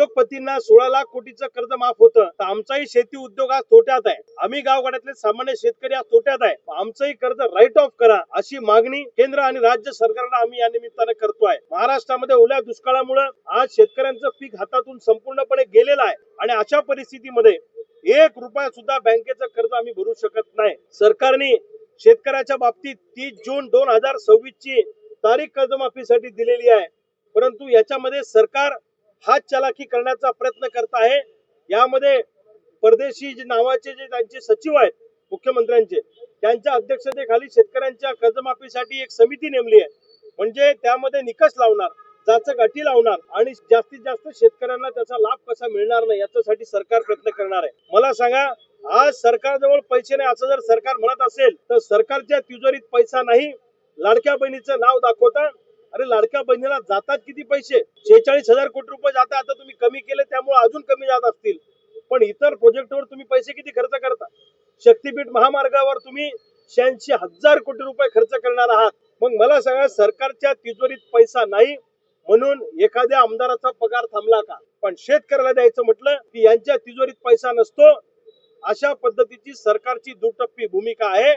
उद्योगपतींना सोळा लाख कोटीचं कर्ज माफ होतं. तर आमचाही शेती उद्योग आज तोट्यात आहे. आम्ही गावगाड्यातले सामान्य शेतकरी आज तोट्यात आहे. आमचंही कर्ज राईट ऑफ करा अशी मागणी केंद्र आणि राज्य सरकारला आम्ही या निमित्तानं करतोय महाराष्ट्रामध्ये ओल्या दुष्काळामुळे आज शेतकऱ्यांचं पीक हातातून संपूर्णपणे गेलेलं आहे. आणि अशा परिस्थितीमध्ये एक रुपया सुद्धा बँकेचं कर्ज आम्ही भरू शकत नाही. सरकारने शेतकऱ्याच्या बाबतीत तीस जून दोन हजार सव्वीस ची तारीख कर्जमाफीसाठी दिलेली आहे. परंतु याच्यामध्ये सरकार हात चालाकी करण्याचा प्रयत्न करत आहे. यामध्ये परदेशी जे नावाचे जे त्यांचे सचिव आहेत मुख्यमंत्र्यांचे त्यांच्या अध्यक्षतेखाली शेतकऱ्यांच्या कर्जमाफीसाठी एक समिती नेमली आहे. म्हणजे त्यामध्ये निकष लावणार जाचक अटी लावणार आणि जास्तीत जास्त शेतकऱ्यांना त्याचा लाभ कसा मिळणार नाही याच्यासाठी सरकार प्रयत्न करणार आहे. मला सांगा आज सरकारजवळ पैसे नाही असं जर सरकार म्हणत असेल तर सरकारच्या तिजोरीत पैसा नाही लाडक्या बहिणीचं नाव दाखवता अरे लाडक्या बहिणीला जातात किती पैसे? शेहेचाळीस हजार कोटी रुपये जातात. आता तुम्ही कमी केले त्यामुळे अजून कमी जात असतील. पण इतर प्रोजेक्टवर तुम्ही पैसे किती खर्च करता? शक्तीपीठ महामार्गावर तुम्ही शहाऐंशी हजार कोटी रुपये खर्च करणार आहात. मग मला सांगा सरकारच्या तिजोरीत पैसा नाही म्हणून एखाद्या आमदाराचा पगार थांबला का? पण शेतकऱ्याला द्यायचं म्हटलं की यांच्या तिजोरीत पैसा नसतो. अशा पद्धतीची सरकारची दुटप्पी भूमिका आहे.